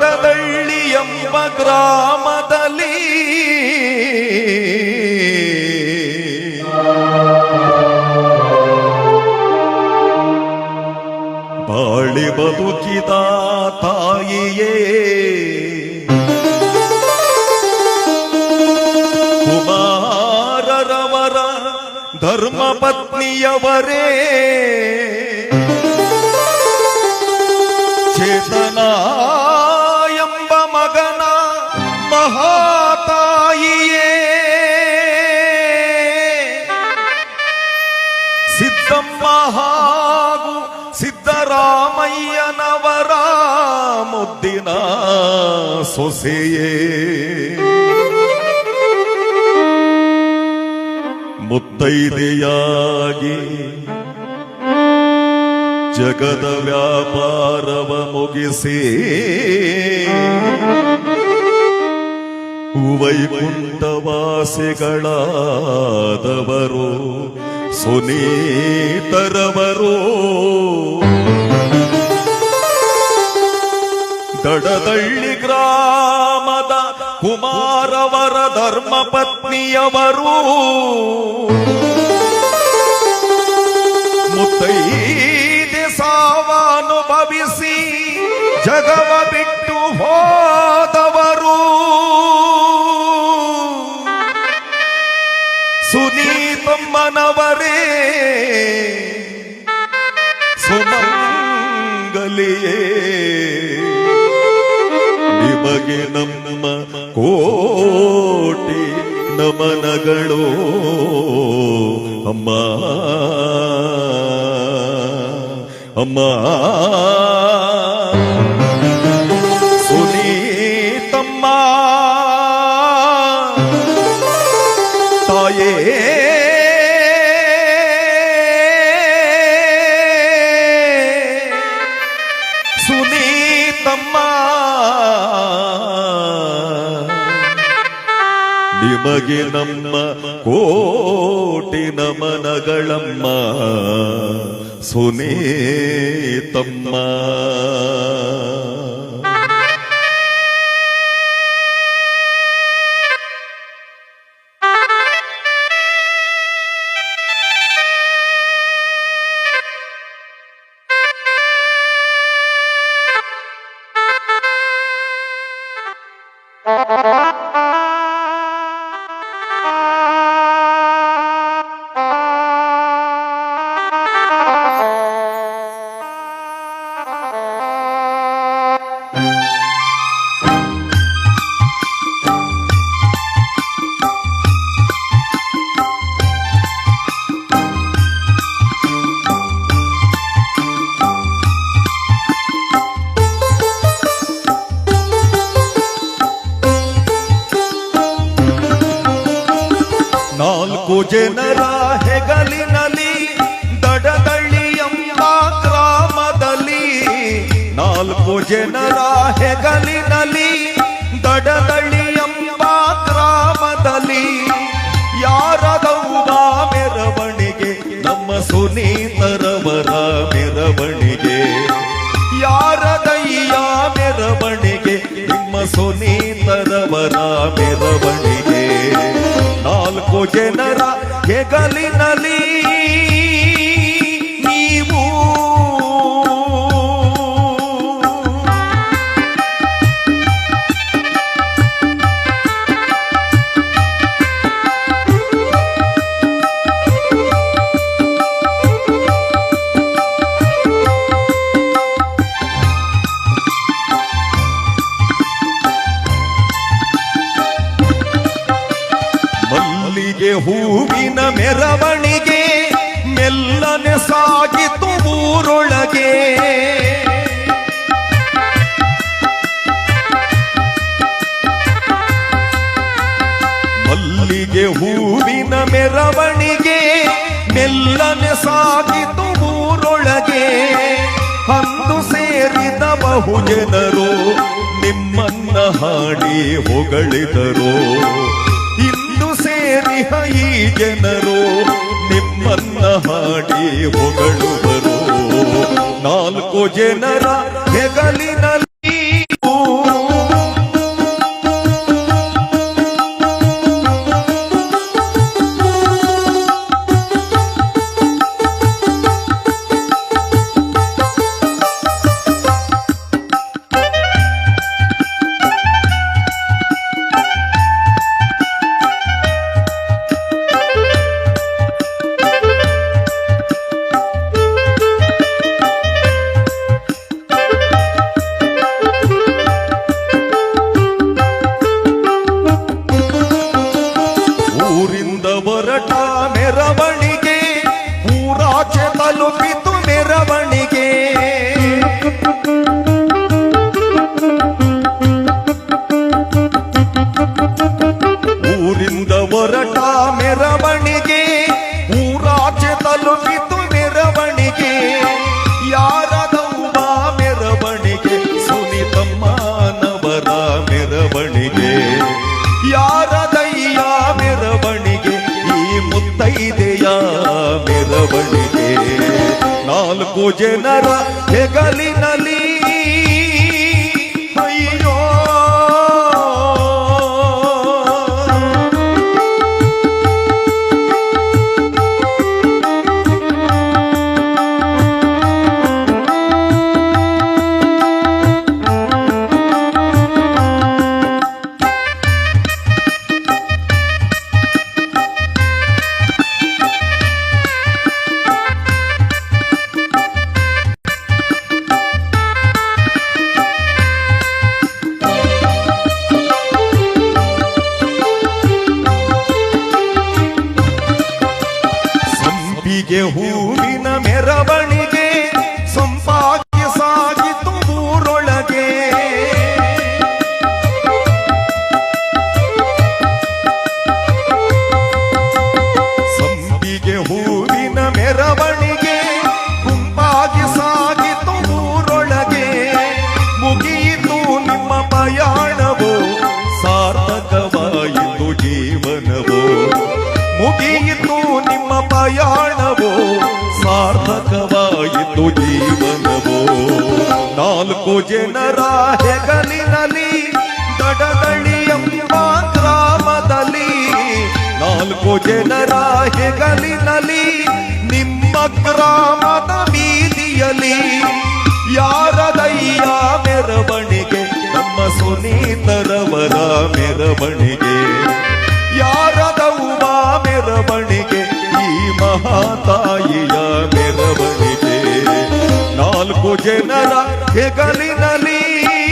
ದಡದಳ್ಳಿ ಎಂಬ ಗ್ರಾಮದಲ್ಲಿ. ಬಾಳಿ ಬದುಕಿದ ತಾಯಿಯೇ ಕುಮಾರರವರ ಧರ್ಮ ಪತ್ನಿಯವರೇ. ಚೇತನ ಸಿದ್ದಮ್ಮ ಹಾಗೂ ಸಿದ್ದರಾಮಯ್ಯನವರ ಮುದ್ದಿನ ಸೊಸೆಯೇ. ಮುತ್ತೈದೆಯಾಗಿ ಜಗದ ವ್ಯಾಪಾರವ ಮುಗಿಸಿ ವೈಕುಂಠವಾಸಿಗಳಾದವರು ಸುನೀತರವರು. ದಡದಳ್ಳಿ ಗ್ರಾಮದ ಕುಮಾರವರ ಧರ್ಮ ಪತ್ನಿಯವರು ಮುತ್ತೈದೆ ಸಾವನುಭವಿಸಿ ಜಗವ ಬಿಟ್ಟು ಹೋದವರು. ಸುನೀತಮ್ಮನವರೇ ಸುಮಂಗಲಿಯೇ ನಿಮಗೆ ನಮ್ಮ ಕೋಟಿ ನಮನಗಳು ಅಮ್ಮ ಅಮ್ಮ. ನಿಮಗೆ ನಮ್ಮ ಕೋಟಿ ನಮನಗಳಮ್ಮ. ಸುನೀತಮ್ಮ. ನಾಲ್ಕು ಜನರ ಹೆಗಲಿನಲ್ಲಿ ದಡದಳ್ಳಿ ಎಂಬ ಗ್ರಾಮದಲ್ಲಿ ನಾಲ್ಕು ಜನರ ಹೆಗಲಿನಲ್ಲಿ ದಡದಳ್ಳಿ ಎಂಬ ಗ್ರಾಮದಲ್ಲಿ ಯಾರದವ್ವ ಮೆರವಣಿಗೆ? ನಮ್ಮ ಸುನೀತರವರ ಮೆರವಣಿಗೆ. ಯಾರದಯ್ಯ ಮೆರವಣಿಗೆ? ನಿಮ್ಮ ಸುನೀತರವರ ಮೆರವಣಿಗೆ. ನಾಲ್ಕು ಜನರ ಹೆಗಲಿನಲ್ಲಿ ಹೂವಿನ ಮೆರವಣಿಗೆ ಮೆಲ್ಲನೆ ಸಾಗಿತು ಊರೊಳಗೆ. ಮಲ್ಲಿಗೆ ಹೂವಿನ ಮೆರವಣಿಗೆ ಮೆಲ್ಲನೆ ಸಾಗಿತು ಊರೊಳಗೆ. ಅಂದು ಸೇರಿದ ಬಹು ಜನರು ನಿಮ್ಮನ್ನ ಹಾಡಿ ಹೊಗಳಿದರು. ಸೇರಿಹ ಈ ಜನರು ನಿಮ್ಮನ್ನ ಹಾಡಿ ಹೊಗಳುವರು. ನಾಲ್ಕು ಜನರ ಹೆಗಲಿನಲ್ಲಿ ನಾಲ್ಕು ಜನರ ಹೆಗಲಿನಲ್ಲಿ ಅಯ್ಯೋ ಹೂವಿನ ಮೆರವಣಿಗೆ ಜನರ ಹೆಗಲಿನಲ್ಲಿ ದಡದಳಿ ಎಂಬ ಗ್ರಾಮದಲ್ಲಿ ನಾಲ್ಕು ಜನರ ಹೆಗಲಿನಲ್ಲಿ ನಿಮ್ಮ ಗ್ರಾಮದ ಬೀದಿಯಲ್ಲಿ ಯಾರದಯ್ಯ ಮೆರವಣಿಗೆ? ನಮ್ಮ ಸುನೀತರವರ ಮೆರವಣಿಗೆ. ಯಾರದವ್ವ ಮೆರವಣಿಗೆ? ಈ ಮಹಾತಾಯಿಯ বোঝে না হে গালি নালি।